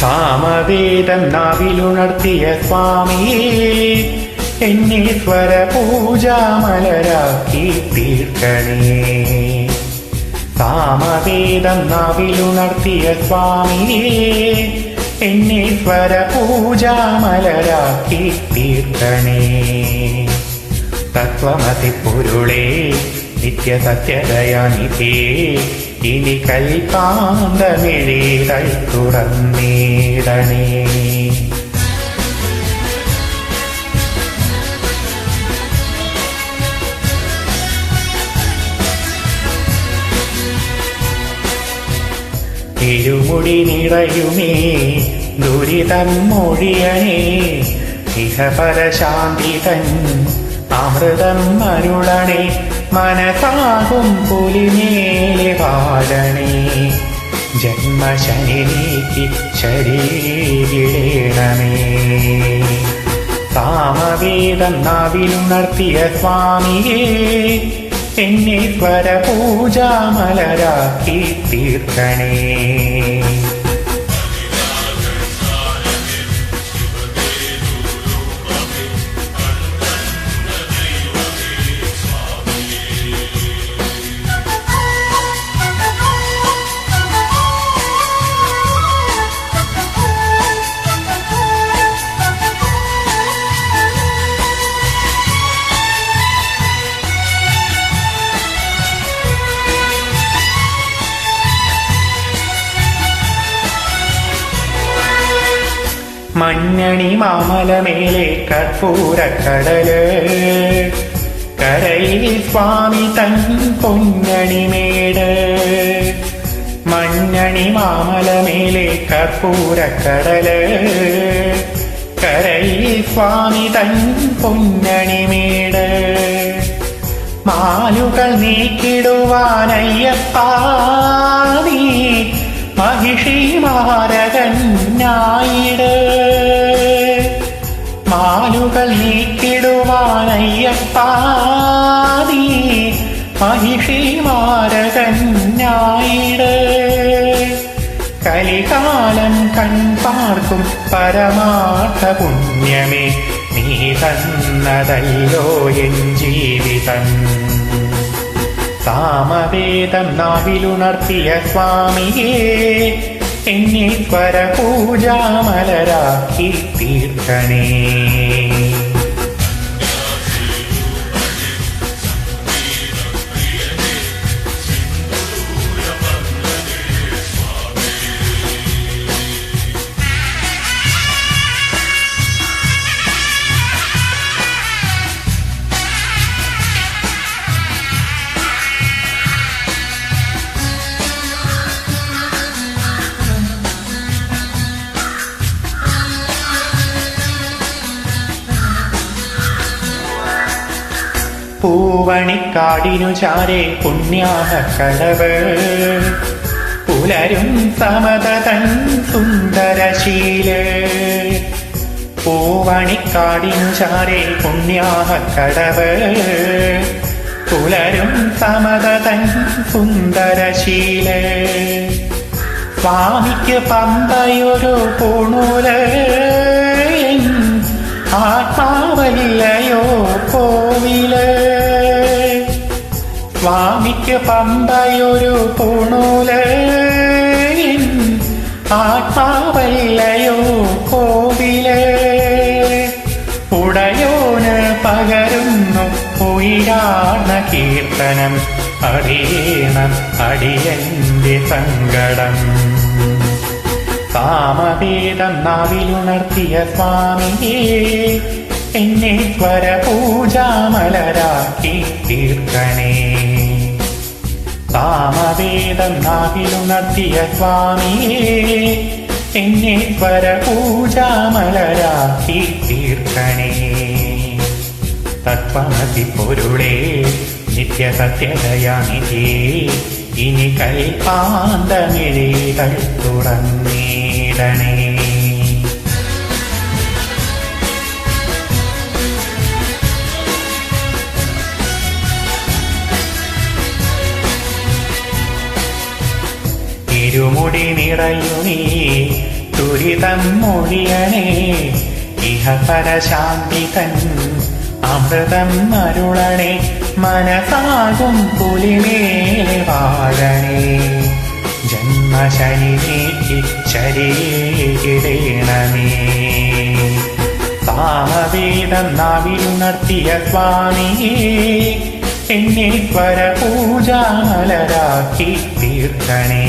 സാമവേദം നാവിലുണർത്തിയ സ്വാമിയേ എന്നീശ്വര പൂജാമലരാക്കി തീർക്കണേ. സാമവേദം നാവിലുണർത്തിയ സ്വാമിയേ എന്നീശ്വര പൂജാമലരാക്കി തീർക്കണേ. തത്വമതി പൊരുളേ നിത്യസത്യദയാനിധേ ഇനി കൽപ്പാന്തമിഴീകൾ തുറന്നീടണേ തിരുമുടി നിറയുമേ ദുരിതം മൊഴിയണേ. ഇഹപരശാന്തി തൻ അമൃതം അരുളണേ മനസാകും പുലിമേലെ വാഴണേ. ജന്മശനിക്ക് ശരീരിടേണമേ. സാമവേദം നാവിലുണർത്തിയ സ്വാമിയേ എന്നെ സ്വരപൂജാമലരാക്കി തീർക്കണേ. മഞ്ഞണി മാമലമേലെ കർപ്പൂരക്കടൽ കരയിൽ സ്വാമി തൻ പൊന്നണിമേട് മഞ്ഞണി മാമലമേലെ കർപ്പൂരക്കടൽ കരയിൽ സ്വാമി തൻ പൊന്നണിമേട് മാലുകൾ നീക്കിടുവാനയ്യപ്പാ നീ. മഹിഷി മാരകന്നായിട് മാലുകൾ നീക്കിടുവാനയ്യപ്പാതി നീ മഹിഷി മാരകന്നായിട് കലികാലം കൺപാർക്കും പരമാർത്ഥ പുണ്യമേ നീ തന്നതല്ലോ എൻ ജീവിതം. സാമവേദം നാവിലുണർത്തിയ സ്വാമിയേ എന്നെ പരപൂജാമലരാക്കി പൂജാമലരാക്കി തീർക്കണേ പൂവണിക്കാടിനു ചാരെ പുണ്യാഹ കടവ് പുലരും സമത തൻ സുന്ദരശീല. പൂവണിക്കാടിനു ചാരെ പുണ്യാഹ കടവ് പുലരും സമത തൻ സുന്ദരശീല. സ്വാമിക്ക് പമ്പയൊരു പൂണൂല. ആത്മാവല്ലയോ കോവിൽ. സ്വാമിക്ക് പമ്പയൊരു പൂണൂൽ. ആത്മാവല്ലയോ കോവിൽ. ഉടയോന് പകരുന്നു ഉയരാണ കീർത്തനം. അറിയണം അടിയന്റെ സങ്കടം. കാമവേദം നാവിലുണർത്തിയ സ്വാമിയേ എന്നെ സ്വര പൂജാമലരാക്കി തീർക്കണേ നാഹിലു നടത്തിയ സ്വാമിയേ എന്നെ സ്വര പൂജാമലരാക്കി തീർക്കണേ. തത്വമതി പൊരുളേ നിത്യസത്യദയാനിധി ഇനി കൽപ്പാന്തമിഴികൾ തുറന്നീടണേ ഇരുമുടി നിറയുനീ ദുരിതം മൊഴിയണേ. ഇഹ പരശാന്തി തൻ അമൃതം അരുളണേ മനസാകും പുലിമേ വാഴണേ. ജന്മശനി നീക്കിച്ചരിടേണമേ സാമവേദം നാവിലുണർത്തിയ സ്വാമിയേ എന്നെ പരപൂജാമലരാക്കി തീർക്കണേ.